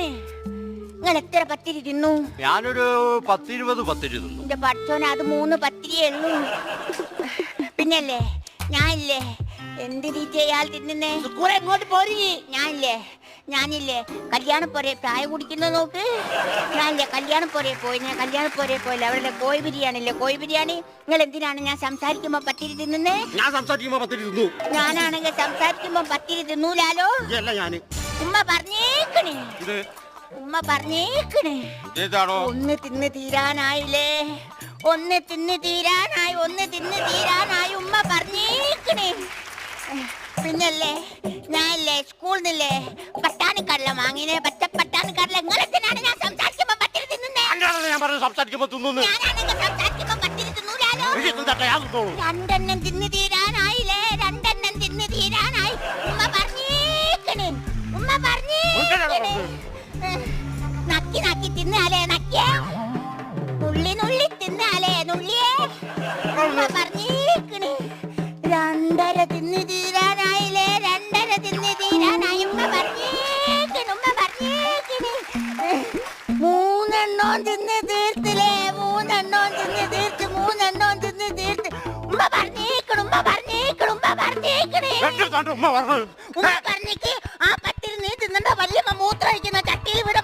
പറഞ്ഞേക്കണേ നിങ്ങൾ എത്ര പത്തിരി തിന്നു? ഞാനൊരു പത്തിരുപത് പത്തിരി തിന്നു. എന്റെ പഠിച്ചോനെ അത് മൂന്ന് പത്തിരിയേ ഉള്ളൂ. പിന്നല്ലേ ഞാനില്ലേ എന്തിനീ ചെയ്യാൽ തിന്നുന്നേ? കുറെ ഇങ്ങോട്ട് പോരി? ഞാനില്ലേ ഞാനില്ലേ കല്യാണപ്പോരെ പ്രായ കുടിക്കുന്നത് നോക്ക്. ഞാനില്ലേ കല്യാണപ്പോരെ പോയി ഞാൻ കല്യാണപ്പോരെ പോയില്ല. അവിടെ കോഴി ബിരിയാണി ഇല്ലേ കോഴി ബിരിയാണി? നിങ്ങൾ എന്തിനാണ് ഞാൻ സംസാരിക്കുമ്പോ പത്തിരി തിന്നുന്നേ? ഞാൻ സംസാരിക്കുമ്പോ പത്തിരി തിന്നു. ഞാനാണെങ്കിൽ സംസാരിക്കുമ്പോ പത്തിരി തിന്നൂലാലോ? അല്ല ഞാൻ. ഉമ്മ പറഞ്ഞേക്കണേ. ഇത് ഉമ്മ പറഞ്ഞേക്കണേ. ഏതാണോ? ഒന്ന് തിന്ന് തീരാനായില്ലേ? ഒന്ന് തിന്ന് തീരാനായി ഒന്ന് തിന്ന് തീരാനായി ഉമ്മ പറഞ്ഞേക്കണേ. പിന്നല്ലേ ഞാനല്ലേ സ്കൂളിൽ നിന്നല്ലേ പട്ടാണിക്കടല വാങ്ങിനെ പച്ച പട്ടാണിക്കടല എങ്ങനെത്തിനാണ് ഞാൻ സംസാരിക്കുമ്പോ പത്തിരി തിന്നുന്നേ? അങ്ങനെയാണല്ലോ ഞാൻ പറഞ്ഞു സംസാരിക്കുമ്പോ തിന്നു ഞാനാണെങ്കിൽ സംസാരിക്കുമ്പോ പത്തിരി തിന്നൂലാലോ? രണ്ടെണ്ണം തിന്ന് തിന്നാലേ നക്കിയേ നുള്ളി നുള്ളി തിന്നാലേ നുള്ളിയേ പറഞ്ഞേക്കണേ. രണ്ടര തിന്ന് തീരാനായില്ലേ? രണ്ടര തിന്ന് തീരാനായി. ഉമ്മ പറഞ്ഞേക്കണ് ഉമ്മ പറഞ്ഞേക്കണ്. മൂന്നെണ്ണോ തിന്ന് തീർത്തില്ലേ? മൂന്നെണ്ണോ തിന്ന് തീർത്ത് മൂന്നെണ്ണോ തിന്ന് തീർത്ത്. ഉമ്മ പറഞ്ഞേക്കണ് ഉമ്മ പറഞ്ഞേക്കണ് ഉമ്മ പറഞ്ഞേക്കണേ. ഉമ്മ പറഞ്ഞു. ഉമ്മ പറഞ്ഞേക്ക് ആ പത്തിരി നീ തിന്നണ്ട. വല്യമ്മ മൂത്രമൊഴിക്കുന്ന ചട്ടിയിൽ ഇവിടെ